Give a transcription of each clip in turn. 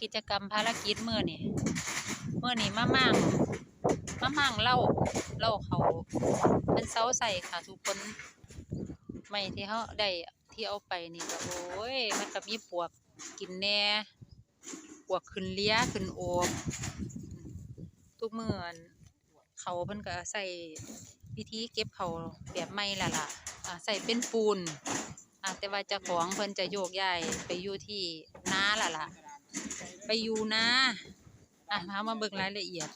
กิจกรรมภารกิจมื้อนี่เมื้อนี่มามั่งมามั่งเล้าเล้าเขาเป็นเซาใส่ค่ะ ทุกคนไม่ที่เฮาได้ที่เอาไปนี่ก็โอ้ยมันก็มีปวกกินแหน่ปวกขึ้นเลี้ยขึ้นโอบทุกมื้อนเขาเพิ่นก็ใส่วิธีเก็บเขาแบบใหม่ละล่ะใส่เป็นปูนแต่ว่าเจ้าของเพิ่นจะโยกย้ายไปอยู่ที่นาล่ะล่ะ ไปอยู่นาอะพามาเบิ่งรายละเอียด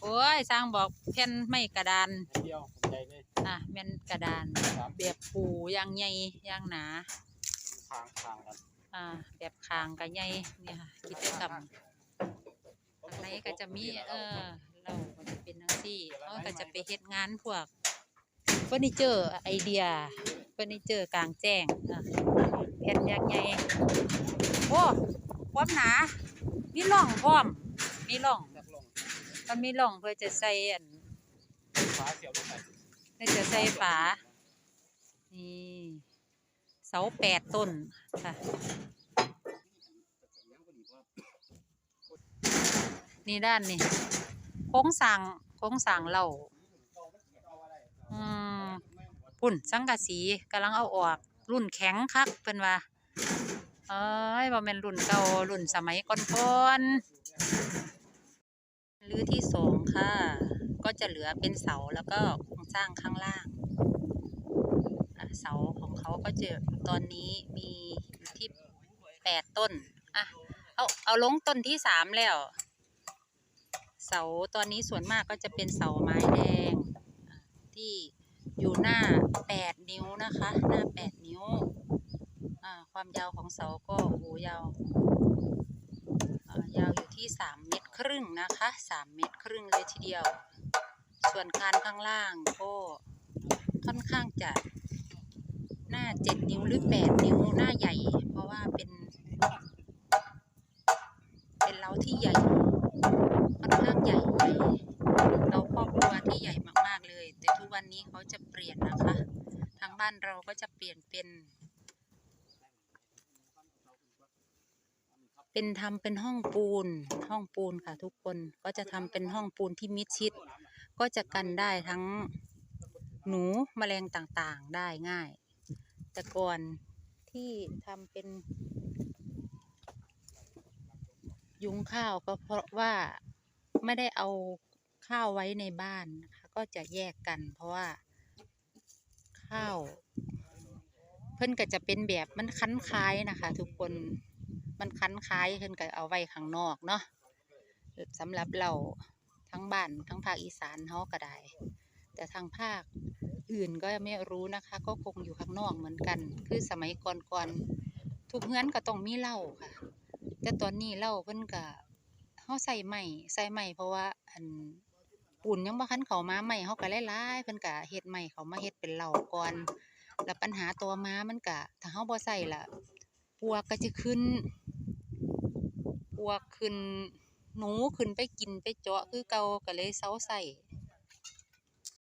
โอ้ยสร้างบอกแผ่นไม้กระดานเดียวใหญ่เลยอะแม่นกระดานครับแบบปูอย่างใหญ่อย่างหนาทางทางกันอ่าแบบคางก็ใหญ่เนี่ยค่ะกิจกรรมข้างในก็จะมีเออเราก็จะเป็นจังซี่เขาก็จะไปเฮ็ดงานพวกเฟอร์นิเจอร์ไอเดียเฟอร์นิเจอร์กลางแจ้งอะแผ่นอย่างใหญ่โอ้ ความหนา มีร่องพร้อม มีร่องจักลงมันมีร่องเพื่อจะใส่อันฟ้าเสียวลงไปเพื่อจะใส่ฝา นี่เสาแปดต้นค่ะ นี่ด้านนี่โค้งสางโค้งสางเหล่าอืมปุ่นสังกะสีกำลังเอาออก รุ่นแข็งคักเป็นว่า เอ้ย บ่แม่นรุ่นเก่ารุ่นสมัยก่อนๆหรือที่สองค่ะ ก็จะเหลือเป็นเสาแล้วก็โครงสร้างข้างล่าง เสาของเขาก็จะตอนนี้มีที่แปดต้นอะเอาเอาลงต้นที่สามแล้ว เสาตอนนี้ส่วนมากก็จะเป็นเสาไม้แดงที่อยู่หน้าแปดนิ้วนะคะ หน้าแปด ความยาวของเสาก็โอ้โหยาวยาวอยู่ที่สามเมตรครึ่งนะคะสามเมตรครึ่งเลยทีเดียว ส่วนคานข้างล่างก็ค่อนข้างจะหน้าเจ็ดนิ้วหรือแปดนิ้วหน้าใหญ่ เพราะว่าเป็น เป็นเล้าที่ใหญ่ค่อนข้างใหญ่ใหญ่เราครอบครัวที่ใหญ่มากๆเลย แต่ทุกวันนี้เขาจะเปลี่ยนนะคะ ทางบ้านเราก็จะเปลี่ยนเป็น เป็นทำเป็นห้องปูน ห้องปูนค่ะทุกคนก็จะทำเป็นห้องปูนที่มิดชิด ก็จะกันได้ทั้งหนูแมลงต่างๆได้ง่าย แต่ก่อนที่ทำเป็น ยุงข้าวก็เพราะว่าไม่ได้เอาข้าวไว้ในบ้านนะคะก็จะแยกกัน เพราะว่าข้าว เพิ่นก็จะเป็นแบบมันคั้นคล้ายนะคะ ทุกคน มันคั้นคล้ายเพิ่นก็เอาไว้ข้างนอกเนาะสำหรับเราทั้งบ้านทั้งภาคอีสานเฮาก็ได้ แต่ทางภาคอื่นก็ไม่รู้นะคะ ก็คงอยู่ข้างนอกเหมือนกัน คือสมัยก่อนๆทุกเฮือนก็ต้องมีเหล้าค่ะ แต่ตอนนี้เหล้าเพิ่นก็เฮาใส่ไม้ใส่ไม้เพราะว่าอันปูนยังบ่คันเขามาไม้เฮาก็หลายๆเพิ่นก็เฮ็ดไม้เขามาเฮ็ดเป็นเหล้าก่อนแล้วปัญหาต่อมามันก็ถ้าเฮาบ่ใส่ล่ะปลวกก็จะขึ้น วกขึ้น หนูขึ้นไปกินไปเจาะคือเก่าก็เลยเซาใส่